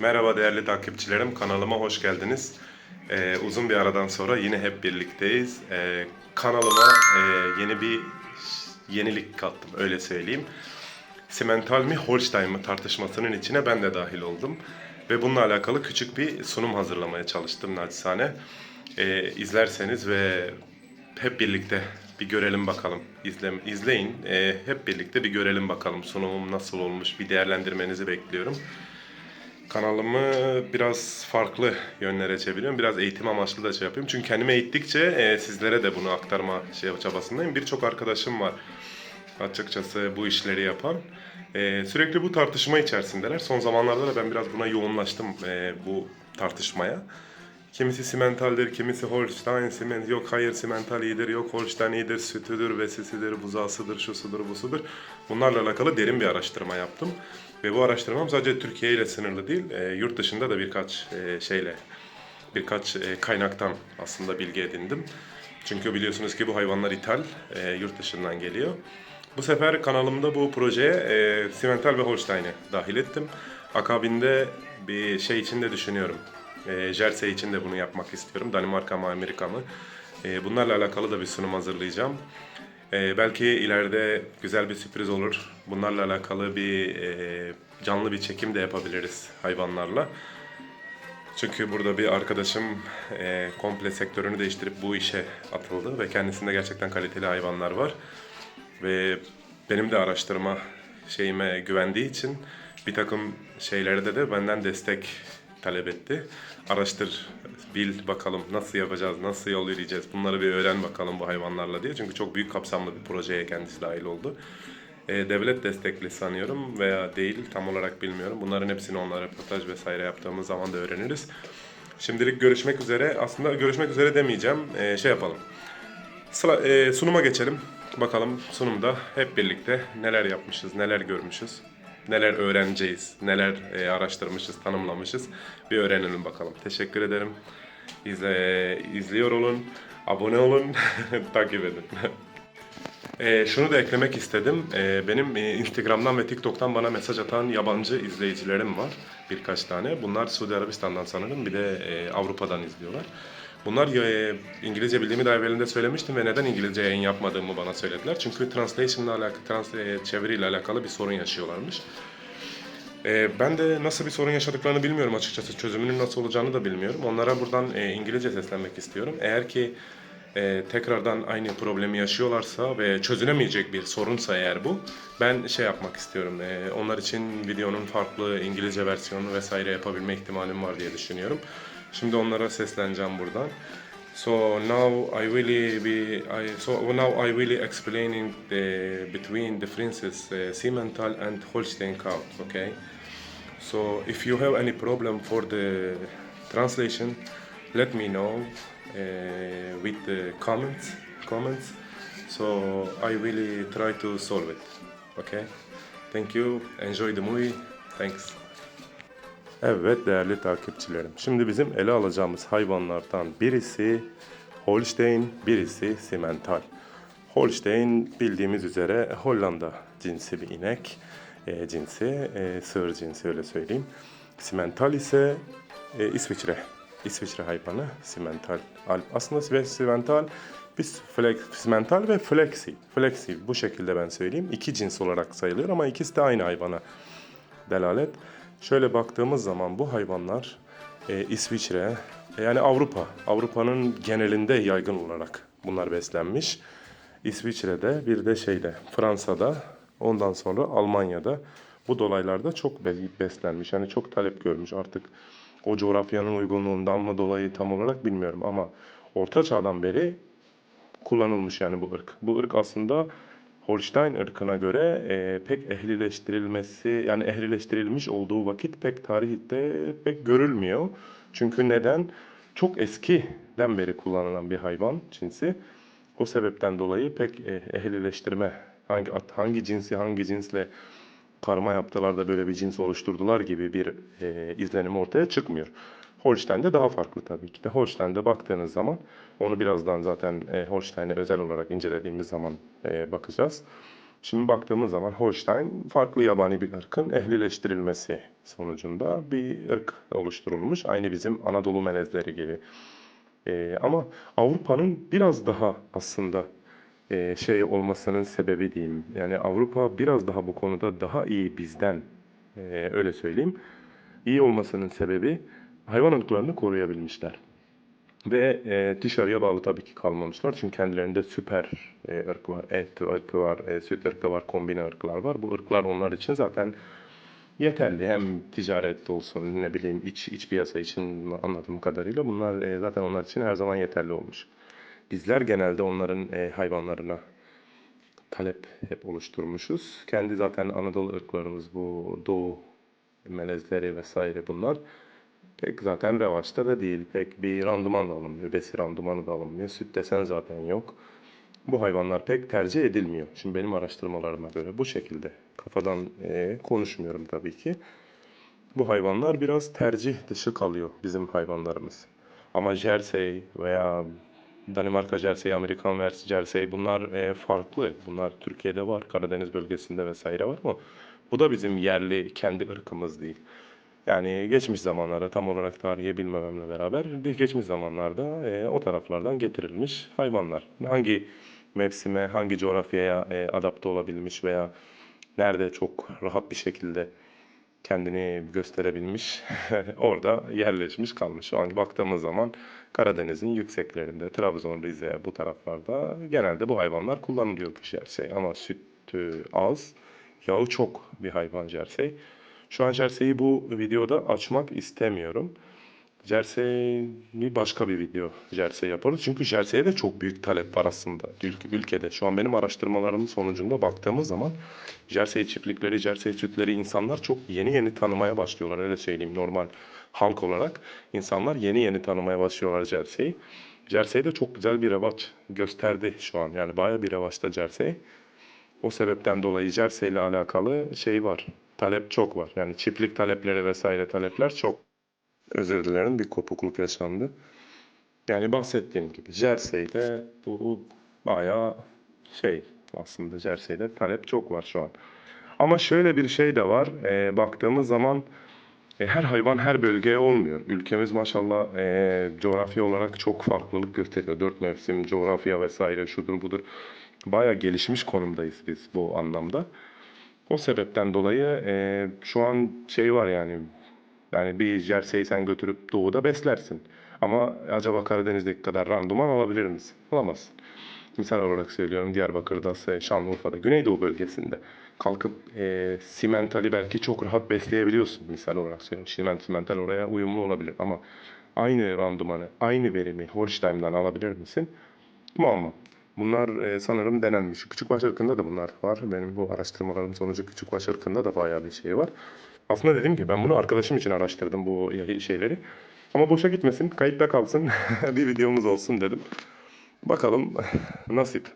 Merhaba değerli takipçilerim, kanalıma hoş geldiniz. Ee, uzun bir aradan sonra yine hep birlikteyiz. Ee, kanalıma e, yeni bir yenilik kattım, öyle söyleyeyim. Simental mi, Holstein mi tartışmasının içine ben de dahil oldum. Ve bununla alakalı küçük bir sunum hazırlamaya çalıştım naçizane. Ee, izlerseniz ve hep birlikte bir görelim bakalım. İzle, izleyin, Ee, hep birlikte bir görelim bakalım sunumum nasıl olmuş, bir değerlendirmenizi bekliyorum. Kanalımı biraz farklı yönlere çeviriyorum. Biraz eğitim amaçlı da şey yapıyorum. Çünkü kendimi eğittikçe e, sizlere de bunu aktarma şey çabasındayım. Birçok arkadaşım var açıkçası bu işleri yapan. E, sürekli bu tartışma içerisindeler. Son zamanlarda da ben biraz buna yoğunlaştım e, bu tartışmaya. Kimisi simentaldir, kimisi Holstein, siment yok hayır simental iyidir, yok Holstein iyidir, sütüdür, vesisidir, buzağısıdır, şusudur, busudur. Bunlarla alakalı derin bir araştırma yaptım. Ve bu araştırmam sadece Türkiye ile sınırlı değil, e, yurt dışında da birkaç e, şeyle, birkaç e, kaynaktan aslında bilgi edindim. Çünkü biliyorsunuz ki bu hayvanlar ithal, e, yurt dışından geliyor. Bu sefer kanalımda bu projeye e, Simental ve Holstein'i dahil ettim. Akabinde bir şey için de düşünüyorum. E, Jersey için de bunu yapmak istiyorum. Danimarka mı Amerika mı? E, bunlarla alakalı da bir sunum hazırlayacağım. E, belki ileride güzel bir sürpriz olur. Bunlarla alakalı bir e, canlı bir çekim de yapabiliriz hayvanlarla. Çünkü burada bir arkadaşım e, komple sektörünü değiştirip bu işe atıldı ve kendisinde gerçekten kaliteli hayvanlar var. Ve benim de araştırma şeyime güvendiği için bir takım şeylerde de benden destek talep etti. Araştır, bil bakalım nasıl yapacağız, nasıl yol yürüyeceğiz, bunları bir öğren bakalım bu hayvanlarla diye. Çünkü çok büyük kapsamlı bir projeye kendisi dahil oldu. E, devlet destekli sanıyorum veya değil tam olarak bilmiyorum. Bunların hepsini onlara röportaj vesaire yaptığımız zaman da öğreniriz. Şimdilik görüşmek üzere. Aslında görüşmek üzere demeyeceğim. E, şey yapalım. Sıra, e, sunuma geçelim. Bakalım sunumda hep birlikte neler yapmışız, neler görmüşüz, neler öğreneceğiz, neler e, araştırmışız, tanımlamışız. Bir öğrenelim bakalım. Teşekkür ederim. İzle, izliyor olun, abone olun, takip edin. E, şunu da eklemek istedim. E, benim e, Instagram'dan ve TikTok'tan bana mesaj atan yabancı izleyicilerim var. Birkaç tane. Bunlar Suudi Arabistan'dan sanırım. Bir de e, Avrupa'dan izliyorlar. Bunlar e, İngilizce bildiğimi daha evvelinde söylemiştim ve neden İngilizce yayın yapmadığımı bana söylediler. Çünkü translation'la alakalı, trans, e, çeviriyle alakalı bir sorun yaşıyorlarmış. E, ben de nasıl bir sorun yaşadıklarını bilmiyorum açıkçası. Çözümünün nasıl olacağını da bilmiyorum. Onlara buradan İngilizce seslenmek istiyorum. Eğer ki tekrardan aynı problemi yaşıyorlarsa ve çözülemeyecek bir sorunsa eğer bu, ben şey yapmak istiyorum. Onlar için videonun farklı İngilizce versiyonu vesaire yapabilme ihtimalim var diye düşünüyorum. Şimdi onlara sesleneceğim buradan. So now I really be I so now I really explaining the between differences uh, Simmental and Holstein cow. Okay. So if you have any problem for the translation, let me know uh, with the comments. Comments. So I really try to solve it. Okay. Thank you. Enjoy the movie. Thanks. Evet değerli takipçilerim. Şimdi bizim ele alacağımız hayvanlardan birisi Holstein, birisi Simmental. Holstein bildiğimiz üzere Hollanda cinsi bir inek e, cinsi, e, sığır cinsi öyle söyleyeyim. Simmental ise e, İsviçre, İsviçre hayvanı Simmental. Alp. Aslında ve Simmental biz flex, Simmental ve Flexi. Flexi bu şekilde ben söyleyeyim. İki cins olarak sayılıyor ama ikisi de aynı hayvana delalet. Şöyle baktığımız zaman bu hayvanlar e, İsviçre, e, yani Avrupa, Avrupa'nın genelinde yaygın olarak bunlar beslenmiş. İsviçre'de bir de şeyde Fransa'da ondan sonra Almanya'da bu dolaylarda çok be- beslenmiş. Yani çok talep görmüş artık o coğrafyanın uygunluğundan mı dolayı tam olarak bilmiyorum ama Orta Çağ'dan beri kullanılmış yani bu ırk. Bu ırk aslında Holstein ırkına göre e, pek ehlileştirilmesi yani ehlileştirilmiş olduğu vakit pek tarihte pek görülmüyor. Çünkü neden? Çok eskiden beri kullanılan bir hayvan cinsi. O sebepten dolayı pek e, ehlileştirme hangi hangi cinsi hangi cinsle karma yaptılar da böyle bir cins oluşturdular gibi bir e, izlenim ortaya çıkmıyor. Holstein'de daha farklı tabii ki de. Holstein'de baktığınız zaman onu birazdan zaten e, Holstein'e özel olarak incelediğimiz zaman e, bakacağız. Şimdi baktığımız zaman Holstein farklı yabani bir ırkın ehlileştirilmesi sonucunda bir ırk oluşturulmuş. Aynı bizim Anadolu melezleri gibi. Ee, ama Avrupa'nın biraz daha aslında e, şey olmasının sebebi diyeyim. Yani Avrupa biraz daha bu konuda daha iyi bizden e, öyle söyleyeyim. İyi olmasının sebebi hayvan ırklarını koruyabilmişler. Ve e, dışarıya bağlı tabii ki kalmamışlar. Çünkü kendilerinde süper e, ırk var, et ırkı var, e, süt ırkı var, kombine ırklar var. Bu ırklar onlar için zaten yeterli. Hem ticarette olsun, ne bileyim iç, iç piyasa için anladığım kadarıyla bunlar e, zaten onlar için her zaman yeterli olmuş. Bizler genelde onların e, hayvanlarına talep hep oluşturmuşuz. Kendi zaten Anadolu ırklarımız bu Doğu melezleri vesaire bunlar pek zaten revaçta da değil. Pek bir randıman da alınmıyor. Besi randımanı da alınmıyor. Süt desen zaten yok. Bu hayvanlar pek tercih edilmiyor. Şimdi benim araştırmalarıma göre bu şekilde. Kafadan e, konuşmuyorum tabii ki. Bu hayvanlar biraz tercih dışı kalıyor bizim hayvanlarımız. Ama Jersey veya Danimarka Jersey, Amerikan Jersey bunlar e, farklı. Bunlar Türkiye'de var, Karadeniz bölgesinde vesaire var ama bu da bizim yerli kendi ırkımız değil. Yani geçmiş zamanlarda tam olarak tarihi bilmememle beraber geçmiş zamanlarda e, o taraflardan getirilmiş hayvanlar. Hangi mevsime, hangi coğrafyaya e, adapte olabilmiş veya nerede çok rahat bir şekilde kendini gösterebilmiş, orada yerleşmiş kalmış. Şu an baktığımız zaman Karadeniz'in yükseklerinde, Trabzon, Rize bu taraflarda genelde bu hayvanlar kullanılıyor bu jersey. Ama sütü az, yağı çok bir hayvan jersey. Şu an Jersey'i bu videoda açmak istemiyorum. Jersey'i başka bir video Jersey yaparız. Çünkü Jersey'e de çok büyük talep var aslında ül- ülkede. Şu an benim araştırmalarımın sonucunda baktığımız zaman Jersey çiftlikleri, Jersey sütleri insanlar çok yeni yeni tanımaya başlıyorlar. Öyle söyleyeyim normal halk olarak. insanlar yeni yeni tanımaya başlıyorlar Jersey'i. Jersey de çok güzel bir revaç gösterdi şu an. Yani bayağı bir revaçta Jersey. O sebepten dolayı Jersey ile alakalı şey var. Talep çok var. Yani çiftlik talepleri vesaire talepler çok. Özür dilerim bir kopukluk yaşandı. Yani bahsettiğim gibi Jersey'de bu bayağı şey aslında Jersey'de talep çok var şu an. Ama şöyle bir şey de var. Ee, baktığımız zaman e, her hayvan her bölgeye olmuyor. Ülkemiz maşallah e, coğrafya olarak çok farklılık gösteriyor. Dört mevsim, coğrafya vesaire şudur budur. Bayağı gelişmiş konumdayız biz bu anlamda. O sebepten dolayı e, şu an şey var yani yani bir jersey sen götürüp doğuda beslersin. Ama acaba Karadeniz'deki kadar randıman alabilir misin? Alamazsın. Misal olarak söylüyorum Diyarbakır'da, Şanlıurfa'da, Güneydoğu bölgesinde kalkıp e, simentali belki çok rahat besleyebiliyorsun. Misal olarak söylüyorum. Siment, simental oraya uyumlu olabilir ama aynı randımanı, aynı verimi Holstein'dan alabilir misin? Muamma. Bunlar e, sanırım denenmiş. Küçükbaş ırkında da bunlar var. Benim bu araştırmalarım sonucu küçükbaş ırkında da bayağı bir şey var. Aslında dedim ki ben bunu arkadaşım için araştırdım bu şeyleri. Ama boşa gitmesin, kayıtta kalsın. bir videomuz olsun dedim. Bakalım nasip.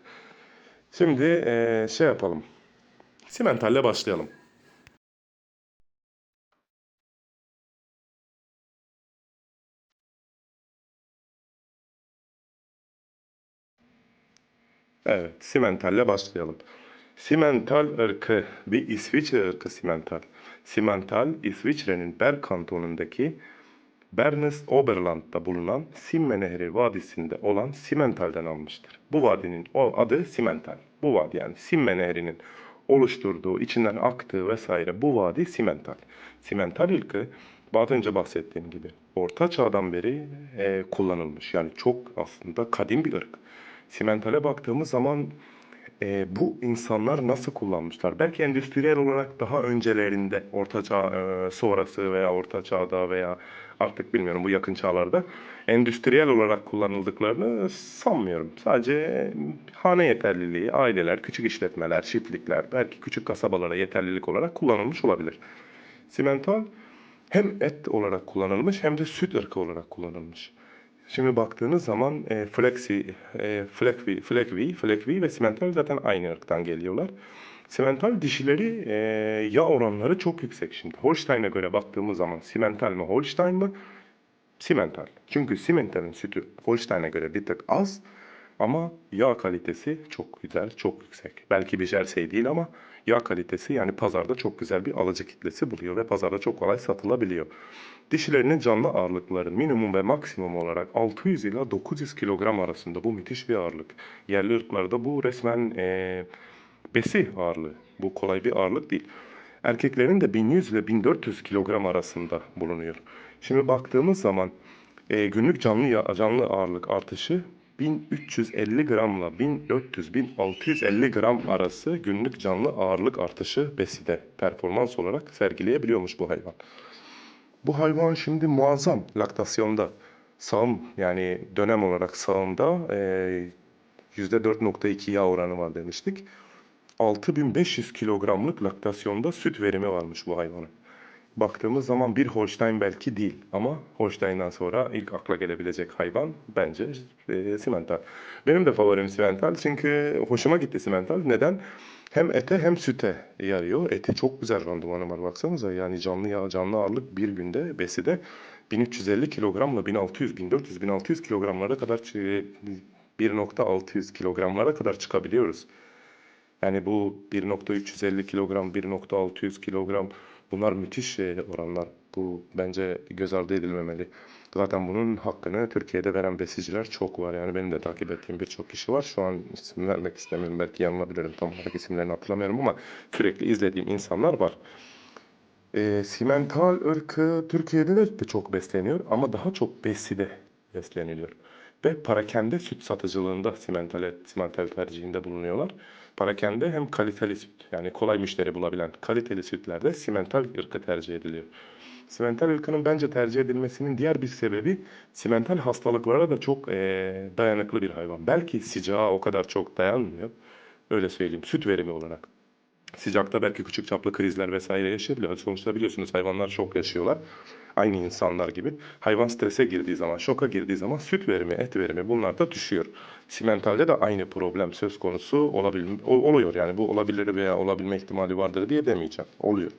Şimdi e, şey yapalım. Simentalle başlayalım. Evet, Simmental'le başlayalım. Simmental ırkı bir İsviçre ırkı Simmental. Simmental, İsviçre'nin Berg kantonundaki Bernes Oberland'da bulunan Simme Nehri vadisinde olan Simmental'den almıştır. Bu vadinin adı Simmental. Bu vadi yani Simme Nehri'nin oluşturduğu, içinden aktığı vesaire bu vadi Simmental. Simmental ırkı az önce bahsettiğim gibi Orta Çağ'dan beri e, kullanılmış. Yani çok aslında kadim bir ırk. Simentale baktığımız zaman e, bu insanlar nasıl kullanmışlar? Belki endüstriyel olarak daha öncelerinde, Orta Çağ e, sonrası veya Orta Çağ'da veya artık bilmiyorum bu yakın çağlarda endüstriyel olarak kullanıldıklarını sanmıyorum. Sadece hane yeterliliği, aileler, küçük işletmeler, çiftlikler, belki küçük kasabalara yeterlilik olarak kullanılmış olabilir. Simental hem et olarak kullanılmış hem de süt ırkı olarak kullanılmış. Şimdi baktığınız zaman e, Flexi, e, Flekvi, Flekvi, Flekvi ve Simental zaten aynı ırktan geliyorlar. Simental dişileri e, yağ oranları çok yüksek şimdi. Holstein'e göre baktığımız zaman Simental mi Holstein mi? Simental. Çünkü Simental'in sütü Holstein'e göre bir tık az Ama yağ kalitesi çok güzel, çok yüksek. Belki bir jersey değil ama yağ kalitesi yani pazarda çok güzel bir alıcı kitlesi buluyor ve pazarda çok kolay satılabiliyor. Dişilerinin canlı ağırlıkları minimum ve maksimum olarak 600 ila 900 kilogram arasında. Bu müthiş bir ağırlık. Yerli ırklarda bu resmen eee, besi ağırlığı. Bu kolay bir ağırlık değil. Erkeklerin de 1100 ile 1400 kilogram arasında bulunuyor. Şimdi baktığımız zaman e, günlük canlı canlı ağırlık artışı 1350 gramla 1400-1650 gram arası günlük canlı ağırlık artışı beside performans olarak sergileyebiliyormuş bu hayvan. Bu hayvan şimdi muazzam laktasyonda. Sağım yani dönem olarak sağımda e, %4.2 yağ oranı var demiştik. 6500 kilogramlık laktasyonda süt verimi varmış bu hayvanın. Baktığımız zaman bir Holstein belki değil ama Holstein'dan sonra ilk akla gelebilecek hayvan bence e, simental. Benim de favorim simental çünkü hoşuma gitti simental. Neden? Hem ete hem süte yarıyor. Eti çok güzel randımanı var baksanıza. Yani canlı yağ, canlı ağırlık bir günde beside 1350 kilogramla 1600, 1400, 1600 kilogramlara kadar çı- 1.600 kilogramlara kadar çıkabiliyoruz. Yani bu 1.350 kilogram, 1.600 kilogram bunlar müthiş şey, oranlar. Bu bence göz ardı edilmemeli. Zaten bunun hakkını Türkiye'de veren besiciler çok var. Yani benim de takip ettiğim birçok kişi var. Şu an isim vermek istemiyorum. Belki yanılabilirim. Tam olarak isimlerini hatırlamıyorum ama sürekli izlediğim insanlar var. E, simental ırkı Türkiye'de de, de çok besleniyor ama daha çok beside besleniliyor. Ve parakende süt satıcılığında simental, simental tercihinde bulunuyorlar. Parakende hem kaliteli süt yani kolay müşteri bulabilen kaliteli sütlerde simental ırkı tercih ediliyor. Simental ırkının bence tercih edilmesinin diğer bir sebebi simental hastalıklara da çok eee, dayanıklı bir hayvan. Belki sıcağa o kadar çok dayanmıyor. Öyle söyleyeyim süt verimi olarak. Sıcakta belki küçük çaplı krizler vesaire yaşayabiliyor. Sonuçta biliyorsunuz hayvanlar şok yaşıyorlar. Aynı insanlar gibi. Hayvan strese girdiği zaman, şoka girdiği zaman süt verimi, et verimi bunlar da düşüyor. Simentalde de aynı problem söz konusu olabil oluyor. Yani bu olabilir veya olabilme ihtimali vardır diye demeyeceğim. Oluyor.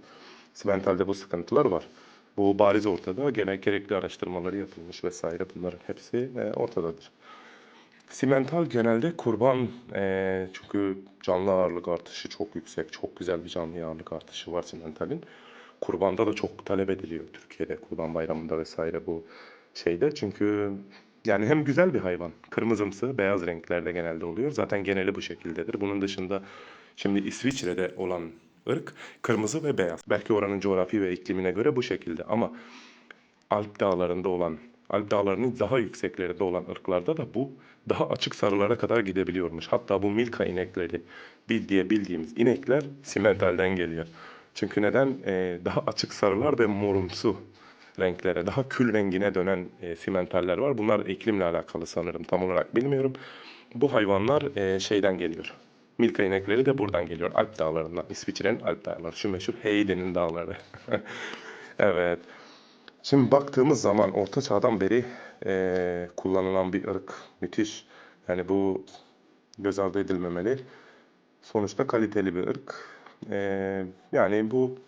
Simentalde bu sıkıntılar var. Bu bariz ortada. Gene gerekli araştırmaları yapılmış vesaire bunların hepsi e, ortadadır. Simental genelde kurban eee, çünkü canlı ağırlık artışı çok yüksek. Çok güzel bir canlı ağırlık artışı var simentalin. Kurbanda da çok talep ediliyor Türkiye'de kurban bayramında vesaire bu şeyde. Çünkü yani hem güzel bir hayvan. Kırmızımsı, beyaz renklerde genelde oluyor. Zaten geneli bu şekildedir. Bunun dışında şimdi İsviçre'de olan ırk kırmızı ve beyaz. Belki oranın coğrafi ve iklimine göre bu şekilde ama Alp dağlarında olan, Alp dağlarının daha yükseklerinde olan ırklarda da bu daha açık sarılara kadar gidebiliyormuş. Hatta bu Milka inekleri bil- diye bildiğimiz inekler simentalden geliyor. Çünkü neden? Ee, daha açık sarılar ve morumsu renklere, daha kül rengine dönen e, simentaller var. Bunlar iklimle alakalı sanırım tam olarak bilmiyorum. Bu hayvanlar e, şeyden geliyor. Milka inekleri de buradan geliyor. Alp dağlarından. İsviçre'nin Alp dağları. Şu meşhur Heide'nin dağları. evet. Şimdi baktığımız zaman Orta Çağ'dan beri eee, kullanılan bir ırk. Müthiş. Yani bu göz ardı edilmemeli. Sonuçta kaliteli bir ırk. Eee, yani bu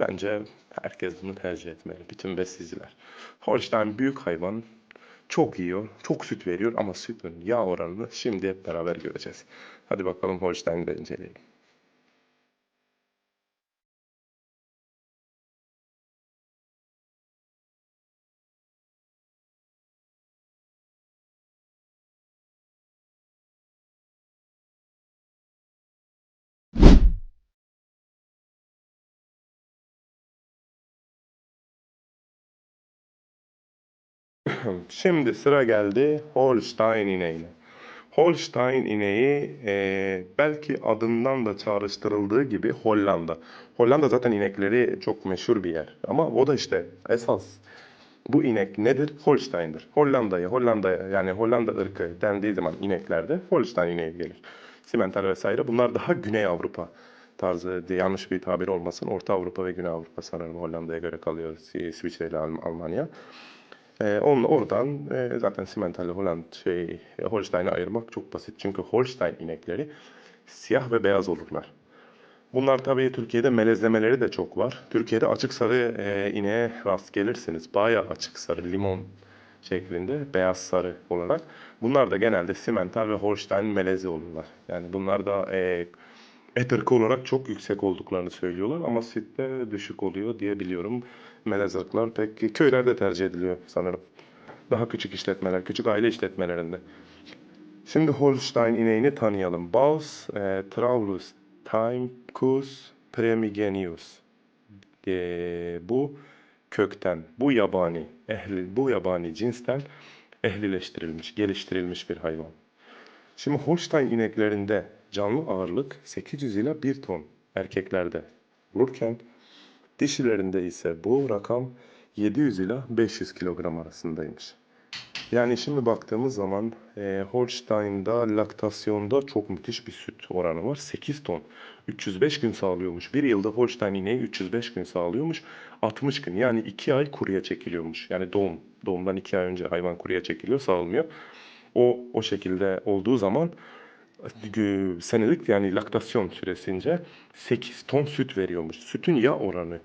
bence herkes bunu tercih etmeli. Bütün besleyiciler. Holstein büyük hayvan. Çok yiyor. Çok süt veriyor ama sütün yağ oranını şimdi hep beraber göreceğiz. Hadi bakalım Holstein'i de inceleyelim. Şimdi sıra geldi Holstein ineğine. Holstein ineği e, belki adından da çağrıştırıldığı gibi Hollanda. Hollanda zaten inekleri çok meşhur bir yer. Ama o da işte esas bu inek nedir? Holstein'dir. Hollanda'ya, Hollanda'ya yani Hollanda ırkı dendiği zaman ineklerde Holstein ineği gelir. Simental vesaire bunlar daha Güney Avrupa tarzı yanlış bir tabir olmasın. Orta Avrupa ve Güney Avrupa sanırım Hollanda'ya göre kalıyor. İsviçre ile Alm- Almanya. Ee, onun, oradan e, zaten simental Holland şey Holstein'i ayırmak çok basit. Çünkü Holstein inekleri siyah ve beyaz olurlar. Bunlar tabii Türkiye'de melezlemeleri de çok var. Türkiye'de açık sarı e, ineğe rast gelirsiniz. Bayağı açık sarı, limon şeklinde, beyaz sarı olarak. Bunlar da genelde simental ve Holstein melezi olurlar. Yani bunlar da e, et ırkı olarak çok yüksek olduklarını söylüyorlar ama sütte düşük oluyor diye biliyorum. Melez ırklar pek köylerde tercih ediliyor sanırım. Daha küçük işletmeler, küçük aile işletmelerinde. Şimdi Holstein ineğini tanıyalım. Bals, e, Traurus, Timecus, Primigenius. E, bu kökten, bu yabani, ehli, bu yabani cinsten ehlileştirilmiş, geliştirilmiş bir hayvan. Şimdi Holstein ineklerinde canlı ağırlık 800 ila 1 ton erkeklerde olurken dişilerinde ise bu rakam 700 ila 500 kilogram arasındaymış. Yani şimdi baktığımız zaman e, Holstein'da laktasyonda çok müthiş bir süt oranı var. 8 ton. 305 gün sağlıyormuş. Bir yılda Holstein ineği 305 gün sağlıyormuş. 60 gün yani 2 ay kuruya çekiliyormuş. Yani doğum. Doğumdan 2 ay önce hayvan kuruya çekiliyor sağılmıyor. O o şekilde olduğu zaman senelik yani laktasyon süresince 8 ton süt veriyormuş. Sütün yağ oranı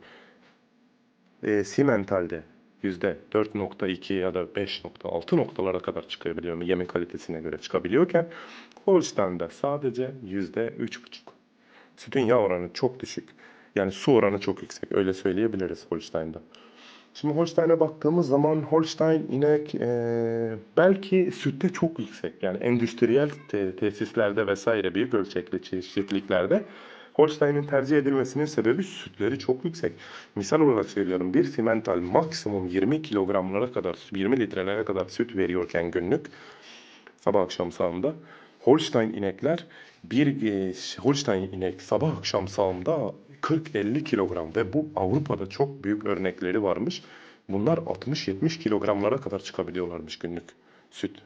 e, simentalde %4.2 ya da 5.6 noktalara kadar çıkabiliyor. Yemin kalitesine göre çıkabiliyorken Holstein'da sadece %3.5. Sütün yağ oranı çok düşük. Yani su oranı çok yüksek. Öyle söyleyebiliriz Holstein'da. Şimdi Holstein'e baktığımız zaman Holstein inek eee, belki sütte çok yüksek. Yani endüstriyel te- tesislerde vesaire büyük ölçekli çeşitliklerde Holstein'in tercih edilmesinin sebebi sütleri çok yüksek. Misal olarak söylüyorum bir simental maksimum 20 kilogramlara kadar 20 litrelere kadar süt veriyorken günlük sabah akşam sağımda Holstein inekler bir e, Holstein inek sabah akşam sağımda 40-50 kilogram ve bu Avrupa'da çok büyük örnekleri varmış. Bunlar 60-70 kilogramlara kadar çıkabiliyorlarmış günlük süt.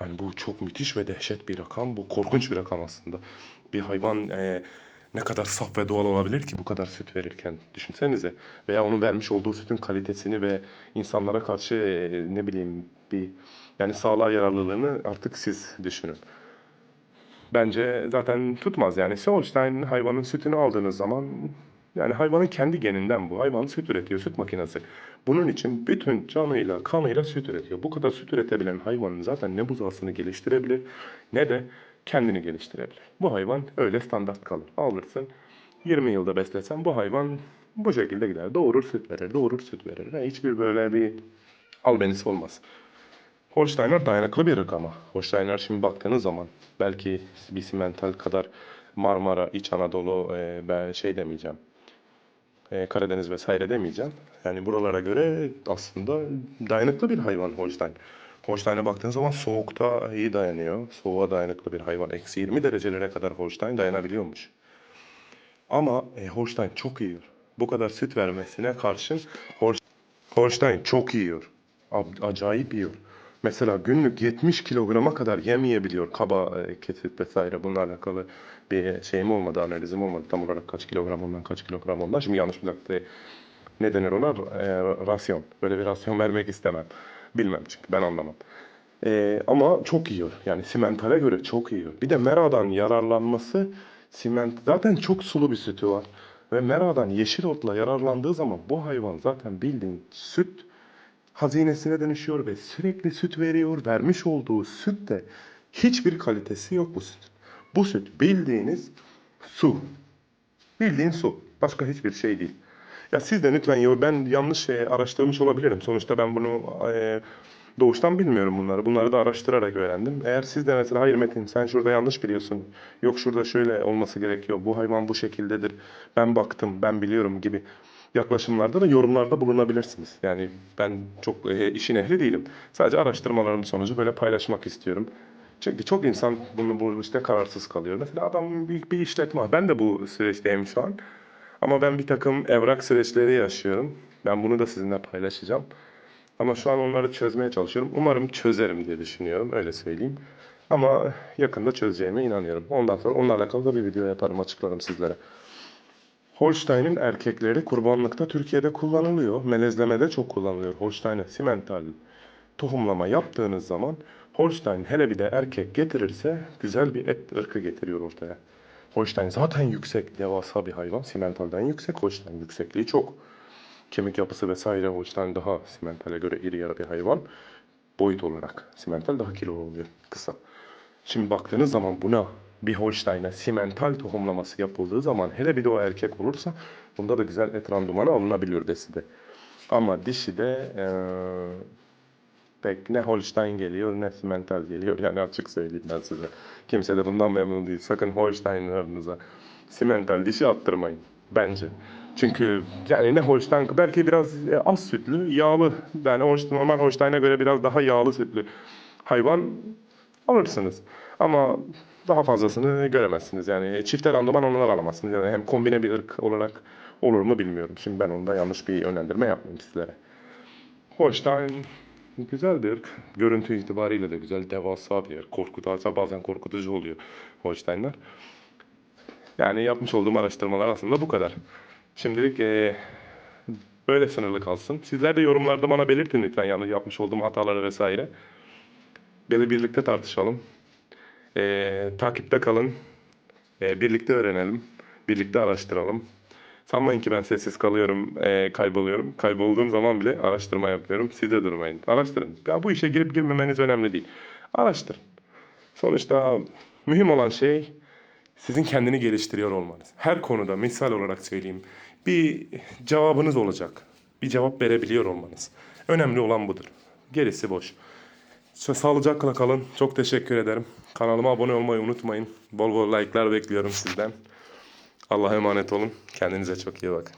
Yani bu çok müthiş ve dehşet bir rakam. Bu korkunç bir rakam aslında. Bir hayvan e, ne kadar saf ve doğal olabilir ki bu kadar süt verirken düşünsenize. Veya onun vermiş olduğu sütün kalitesini ve insanlara karşı e, ne bileyim bir yani sağlığa yararlılığını artık siz düşünün. Bence zaten tutmaz yani. Holstein hayvanın sütünü aldığınız zaman yani hayvanın kendi geninden bu. Hayvan süt üretiyor, süt makinesi. Bunun için bütün canıyla, kanıyla süt üretiyor. Bu kadar süt üretebilen hayvanın zaten ne buzağısını geliştirebilir ne de kendini geliştirebilir. Bu hayvan öyle standart kalır. Alırsın 20 yılda beslesen bu hayvan bu şekilde gider. Doğurur süt verir, doğurur süt verir. Yani hiçbir böyle bir albenisi olmaz. Holsteiner dayanıklı bir ırk ama. Holsteiner şimdi baktığınız zaman belki bir simental kadar Marmara, İç Anadolu e, ben şey demeyeceğim. E, Karadeniz vesaire demeyeceğim. Yani buralara göre aslında dayanıklı bir hayvan Holstein. Holstein'e baktığınız zaman soğukta iyi dayanıyor. Soğuğa dayanıklı bir hayvan. Eksi 20 derecelere kadar Holstein dayanabiliyormuş. Ama e, Holstein çok yiyor. Bu kadar süt vermesine karşın Hol- Holstein çok yiyor. Ab- Acayip yiyor. Mesela günlük 70 kilograma kadar yem yiyebiliyor. Kaba, e, kesip vesaire bununla alakalı bir şeyim olmadı, analizim olmadı. Tam olarak kaç kilogram ondan, kaç kilogram ondan. Şimdi yanlış bir dakika ne denir ona? E, rasyon. Böyle bir rasyon vermek istemem. Bilmem çünkü ben anlamam. E, ama çok yiyor. Yani simentale göre çok yiyor. Bir de meradan yararlanması siment zaten çok sulu bir sütü var. Ve meradan yeşil otla yararlandığı zaman bu hayvan zaten bildiğin süt hazinesine dönüşüyor ve sürekli süt veriyor. Vermiş olduğu süt de hiçbir kalitesi yok bu süt. Bu süt bildiğiniz su. Bildiğin su. Başka hiçbir şey değil. Ya siz de lütfen yo ben yanlış şey araştırmış olabilirim. Sonuçta ben bunu e, doğuştan bilmiyorum bunları. Bunları da araştırarak öğrendim. Eğer siz de mesela hayır Metin sen şurada yanlış biliyorsun. Yok şurada şöyle olması gerekiyor. Bu hayvan bu şekildedir. Ben baktım, ben biliyorum gibi yaklaşımlarda da yorumlarda bulunabilirsiniz. Yani ben çok e, işin ehli değilim. Sadece araştırmalarım sonucu böyle paylaşmak istiyorum. Çünkü çok insan bunu bu işte kararsız kalıyor. Mesela adam büyük bir işletme. Ben de bu süreçteyim şu an. Ama ben bir takım evrak süreçleri yaşıyorum. Ben bunu da sizinle paylaşacağım. Ama şu an onları çözmeye çalışıyorum. Umarım çözerim diye düşünüyorum. Öyle söyleyeyim. Ama yakında çözeceğime inanıyorum. Ondan sonra onunla alakalı da bir video yaparım, açıklarım sizlere. Holstein'in erkekleri kurbanlıkta Türkiye'de kullanılıyor. Melezlemede çok kullanılıyor. Holstein'e simental tohumlama yaptığınız zaman Holstein hele bir de erkek getirirse güzel bir et ırkı getiriyor ortaya. Holstein zaten yüksek, devasa bir hayvan. Simentalden yüksek. Holstein yüksekliği çok. Kemik yapısı vesaire Holstein daha simentale göre iri yarı bir hayvan. Boyut olarak. Simental daha kilolu oluyor. Kısa. Şimdi baktığınız zaman buna bir Holstein'e simental tohumlaması yapıldığı zaman hele bir de o erkek olursa bunda da güzel et randımanı alınabiliyor deside. Ama dişi de eee, pek ne Holstein geliyor ne simental geliyor. Yani açık söyleyeyim ben size. Kimse de bundan memnun değil. Sakın Holstein'larınıza simental dişi attırmayın. Bence. Çünkü yani ne Holstein belki biraz e, az sütlü, yağlı. Yani Holstein, normal Holstein'e göre biraz daha yağlı sütlü hayvan alırsınız. Ama daha fazlasını göremezsiniz. Yani çifte randıman onları alamazsınız. Yani hem kombine bir ırk olarak olur mu bilmiyorum. Şimdi ben onda yanlış bir yönlendirme yapmayayım sizlere. Holstein güzel bir ırk. Görüntü itibariyle de güzel. Devasa bir ırk. Korkutarsa bazen korkutucu oluyor Holstein'ler. Yani yapmış olduğum araştırmalar aslında bu kadar. Şimdilik eee, böyle sınırlı kalsın. Sizler de yorumlarda bana belirtin lütfen yani yapmış olduğum hataları vesaire. Böyle birlikte tartışalım. Eee, takipte kalın. Eee, birlikte öğrenelim. Birlikte araştıralım. Sanmayın ki ben sessiz kalıyorum, eee, kayboluyorum. Kaybolduğum zaman bile araştırma yapıyorum. Siz de durmayın. Araştırın. Ya bu işe girip girmemeniz önemli değil. Araştırın. Sonuçta mühim olan şey sizin kendini geliştiriyor olmanız. Her konuda misal olarak söyleyeyim. Bir cevabınız olacak. Bir cevap verebiliyor olmanız. Önemli olan budur. Gerisi boş. Sa- Sağlıcakla kalın. Çok teşekkür ederim. Kanalıma abone olmayı unutmayın. Bol bol like'lar bekliyorum sizden. Allah'a emanet olun. Kendinize çok iyi bakın.